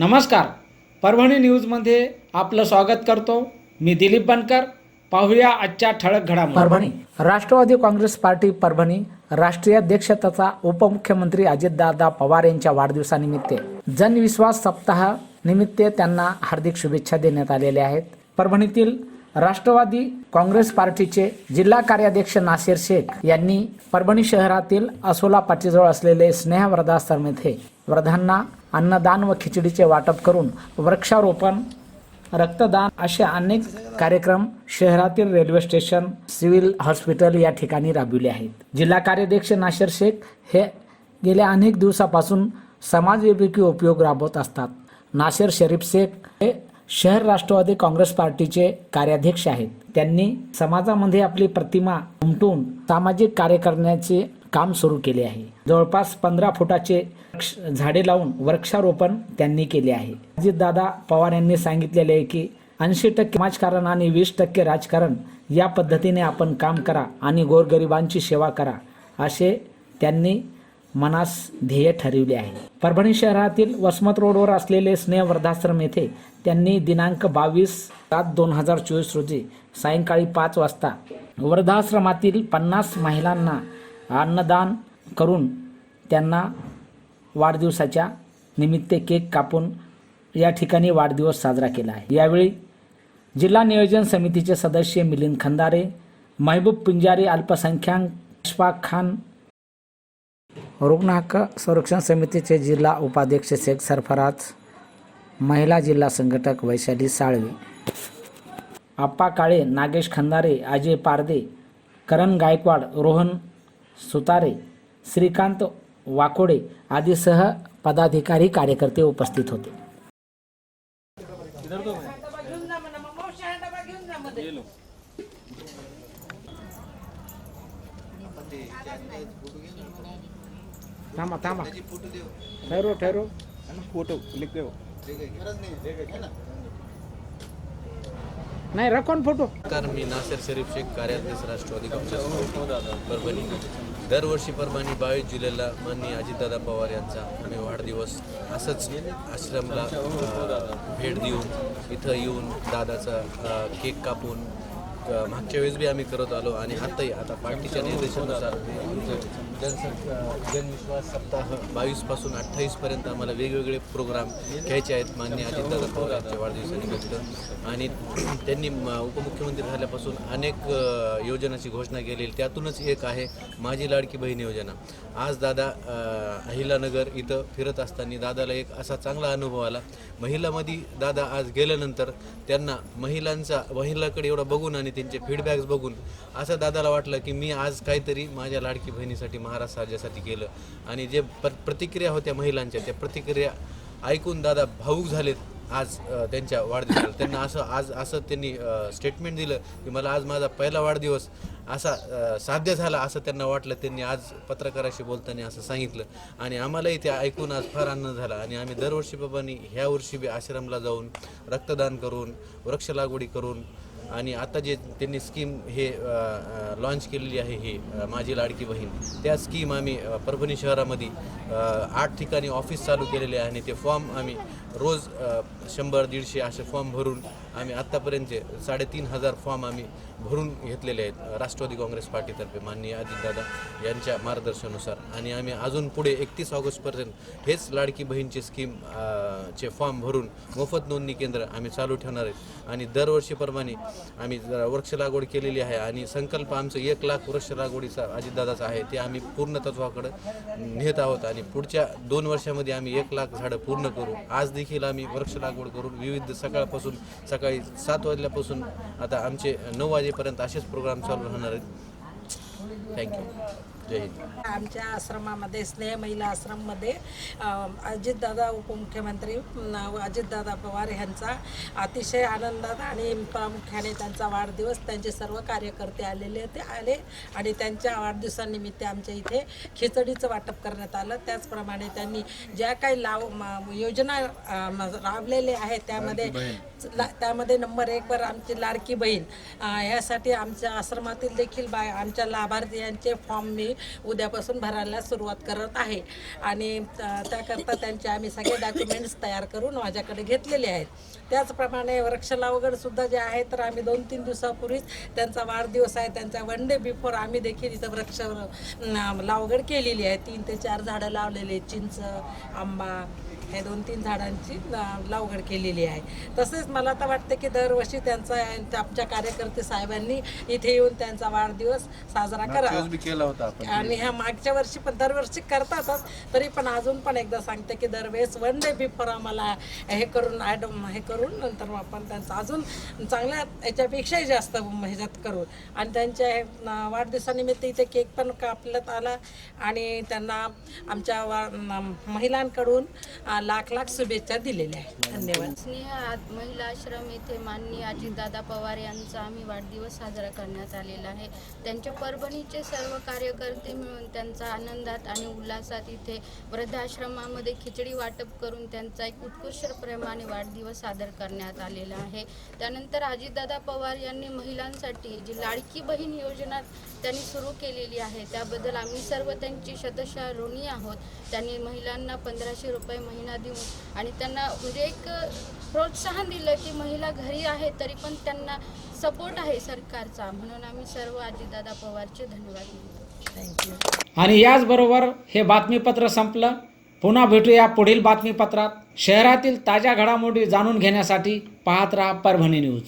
नमस्कार. परभणी न्यूजमध्ये आपलं स्वागत करतो. मी दिलीप बनकर. पाहूया आजच्या ठळक घडामोडी. Parbhani. Rashtrawadi Congress party Parbhani. राष्ट्रीय अध्यक्ष तथा उपमुख्यमंत्री अजितदादा पवार यांच्या वाढदिवसानिमित्त. जनविश्वास सप्ताह निमित्त त्यांना हार्दिक शुभेच्छा देण्यात आलेल्या आहेत. परभणीतील राष्ट्रवादी काँग्रेस पार्टीचे जिल्हा कार्याध्यक्ष नासिर शेख यांनी परभणी शहरातील असोला पाटीजवळ असलेले स्नेह येथे वृद्धांना अन्नदान व खिचडीचे वाटप करून वृक्षारोपण रक्तदान असे अनेक कार्यक्रम शहरातील रेल्वे स्टेशन सिव्हिल हॉस्पिटल या ठिकाणी राबविले आहेत. जिल्हा कार्याध्यक्ष नाशर शेख हे गेल्या अनेक दिवसापासून समाजोपयोगी उपयोग राबवत असतात. नाशिर शरीफ शेख हे शहर राष्ट्रवादी काँग्रेस पार्टीचे कार्याध्यक्ष आहेत. त्यांनी समाजामध्ये आपली प्रतिमा उमटून सामाजिक कार्य करण्याचे काम सुरू केले आहे. जवळपास पंधरा फुटाचे वृक्ष- झाडे लावून वृक्षारोपण त्यांनी केले आहे. अजितदादा पवार यांनी सांगितलेले आहे की ऐंशी टक्के समाजकारण आणि वीस टक्के राजकारण या पद्धतीने आपण काम करा आणि गोरगरिबांची सेवा करा असे त्यांनी मनास ध्येय ठरविले आहे. परभणी शहरातील वसमत रोडवर असलेले स्नेह वृद्धाश्रम येथे त्यांनी दिनांक बावीस सात दोन हजार चोवीस रोजी सायंकाळी पाच वाजता वृद्धाश्रमातील पन्नास महिलांना अन्नदान करून त्यांना वाढदिवसाच्या निमित्त केक कापून या ठिकाणी वाढदिवस साजरा केला आहे. यावेळी जिल्हा नियोजन समितीचे सदस्य मिलिंद खंदारे महबूब पिंजारी अल्पसंख्याक अशफाक खान रुग्ण हक्क संरक्षण समितीचे जिल्हा उपाध्यक्ष शेख सरफराज महिला जिल्हा संघटक वैशाली साळवे आप्पा काळे नागेश खंदारे अजय पारदे करण गायकवाड रोहन सुतारे श्रीकांत वाकोडे आदीसह पदाधिकारी कार्यकर्ते उपस्थित होते. थांबा थांबा. ठहरो ठहरो फोटो लिख दो नाही रखोन फोटो. नमस्कार मी नासिर शरीफ शेख कार्याध्यक्ष राष्ट्रवादी काँग्रेस परभणी. दरवर्षी परभणी बावीस जुलैला माननीय अजितदादा पवार यांचा आम्ही वाढदिवस असंच आश्रमला भेट देऊन इथं येऊन दादाचा केक कापून मागच्या वेळेस बी आम्ही करत आलो आणि आताही आता पार्टीच्या निर्देशानुसार इथं जनविश्वास सप्ताह बावीसपासून अठ्ठावीसपर्यंत आम्हाला वेगवेगळे प्रोग्राम घ्यायचे आहेत. मान्य अजितदादा पवार यांच्या वाढदिवसानिमित्त. आणि त्यांनी म- उपमुख्यमंत्री झाल्यापासून अनेक योजनाची घोषणा केलेली. त्यातूनच एक आहे माझी लाडकी बहीण योजना. आज दादा अहिलानगर इथं फिरत असताना दादाला एक असा चांगला अनुभव आला. महिलामध्ये दादा आज गेल्यानंतर त्यांना महिलांचा महिलाकडे एवढं बघून आणि त्यांचे फीडबॅक्स बघून असं दादाला वाटलं की मी आज काहीतरी माझ्या लाडकी बहिणीसाठी महाराज राज्यासाठी केलं. आणि जे प्र प्रतिक्रिया होत्या महिलांच्या त्या प्रतिक्रिया ऐकून दादा भाऊक झालेत आज त्यांच्या वाढदिवसाला. त्यांना असं आज असं त्यांनी स्टेटमेंट दिलं की मला आज माझा पहिला वाढदिवस असा साध्य झाला असं त्यांना वाटलं. त्यांनी आज पत्रकाराशी बोलताना असं सांगितलं. आणि आम्हालाही ते ऐकून आज फार आनंद झाला. आणि आम्ही दरवर्षी बाबांनी ह्या वर्षी बी आश्रमला जाऊन रक्तदान करून वृक्ष लागवडी करून आणि आता जे त्यांनी स्कीम हे लॉन्च केलेली आहे ही माझी लाडकी बहीण त्या स्कीम आम्ही परभणी शहरामध्ये आठ ठिकाणी ऑफिस चालू केलेले आहे आणि ते फॉर्म आम्ही रोज शंभर दीडशे असे फॉर्म भरून आम्ही आत्तापर्यंतचे साडेतीन हजार फॉर्म आम्ही भरून घेतलेले आहेत. राष्ट्रवादी काँग्रेस पार्टीतर्फे माननीय अजितदादा यांच्या मार्गदर्शनानुसार. आणि आम्ही अजून पुढे एकतीस ऑगस्टपर्यंत हेच लाडकी बहीणचे स्कीम चे फॉर्म भरून मोफत नोंदणी केंद्र आम्ही चालू ठेवणार आहेत. आणि दरवर्षीप्रमाणे आम्ही जरा वृक्ष लागवड केलेली आहे आणि संकल्प आमचं एक लाख वृक्ष लागवडीचा अजितदादाचा आहे ते आम्ही पूर्ण तत्वाकडे नेत आहोत. आणि पुढच्या दोन वर्षामध्ये आम्ही एक लाख झाडं पूर्ण करू. आज देखील आम्ही वृक्ष लागवड करून विविध सकाळपासून सकाळी सात वाजल्यापासून आता आमचे नऊ वाजेपर्यंत असेच प्रोग्राम चालू राहणार आहेत. थँक्यू आमच्या आश्रमामध्ये स्नेह महिला आश्रममध्ये अजितदादा उपमुख्यमंत्री अजितदादा पवार यांचा अतिशय आनंदात आणि प्रामुख्याने त्यांचा वाढदिवस त्यांचे सर्व कार्यकर्ते आलेले ते आले आणि त्यांच्या वाढदिवसानिमित्त आमच्या इथे खिचडीचं वाटप करण्यात आलं. त्याचप्रमाणे त्यांनी ज्या काही लाव योजना राबलेल्या आहेत त्यामध्ये ला- त्यामध्ये नंबर एकवर आमची लाडकी बहीण. यासाठी आमच्या आश्रमातील देखील बाय आमच्या लाभार्थी यांचे फॉर्म मी उद्यापासून भरायला सुरुवात करत आहे. आणि त्याकरता त्यांचे आम्ही सगळे डॉक्युमेंट्स तयार करून माझ्याकडे घेतलेले आहेत. त्याचप्रमाणे वृक्ष लावगडसुद्धा जे आहे तर आम्ही दोन तीन दिवसापूर्वीच त्यांचा वाढदिवस आहे त्यांचा वन डे बिफोर आम्ही देखील इथं वृक्ष लावगड केलेली आहे. तीन ते चार झाडं लावलेले चिंच आंबा हे दोन तीन झाडांची लावगड केलेली आहे. तसेच मला तर वाटतं की दरवर्षी त्यांचा आमच्या कार्यकर्ते साहेबांनी इथे येऊन त्यांचा वाढदिवस साजरा आपण आणि ह्या मागच्या वर्षी पण दरवर्षी करतातच तरी पण अजून पण एकदा सांगते की दरवेळेस वन डे बिफोर आम्हाला हे करून ॲडम हे करून नंतर आपण त्यांचं अजून चांगल्या याच्यापेक्षाही जास्त ह्याच्यात करू. आणि त्यांच्या वाढदिवसानिमित्त इथे केक पण कापण्यात आला आणि त्यांना आमच्या महिलांकडून लाख लाख शुभेच्छा दिलेल्या आहेत. धन्यवाद. स्नेह महिला आश्रम येथे माननीय अजितदादा पवार यांचा आम्ही वाढदिवस साजरा करण्यात आलेला आहे. त्यांच्या परभणीचे सर्व कार्यकर्ते मिळून त्यांचा आनंदात आणि उल्हासात इथे वृद्धाश्रमामध्ये खिचडी वाटप करून त्यांचा एक उत्कृष्ट प्रेमाने वाढदिवस सादर करण्यात आलेला आहे. त्यानंतर अजितदादा पवार यांनी महिलांसाठी जी लाडकी बहीण योजना त्यांनी सुरू केलेली आहे त्याबद्दल आम्ही सर्व त्यांची शतशः ऋणी आहोत. त्यांनी महिलांना पंधराशे रुपये महिना देऊन आणि त्यांना म्हणजे एक प्रोत्साहन दिलं की महिला घरी आहे तरी पण त्यांना सपोर्ट आहे सरकारचा. म्हणून आम्ही सर्व अजितदादा पवारचे धन्यवाद मानतो थँक्यू आणि याचबरोबर हे बातमीपत्र संपलं. पुन्हा भेटूया पुढील बातमीपत्रात. शहरातील ताज्या घडामोडी जाणून घेण्यासाठी पाहत राहा परभणी न्यूज.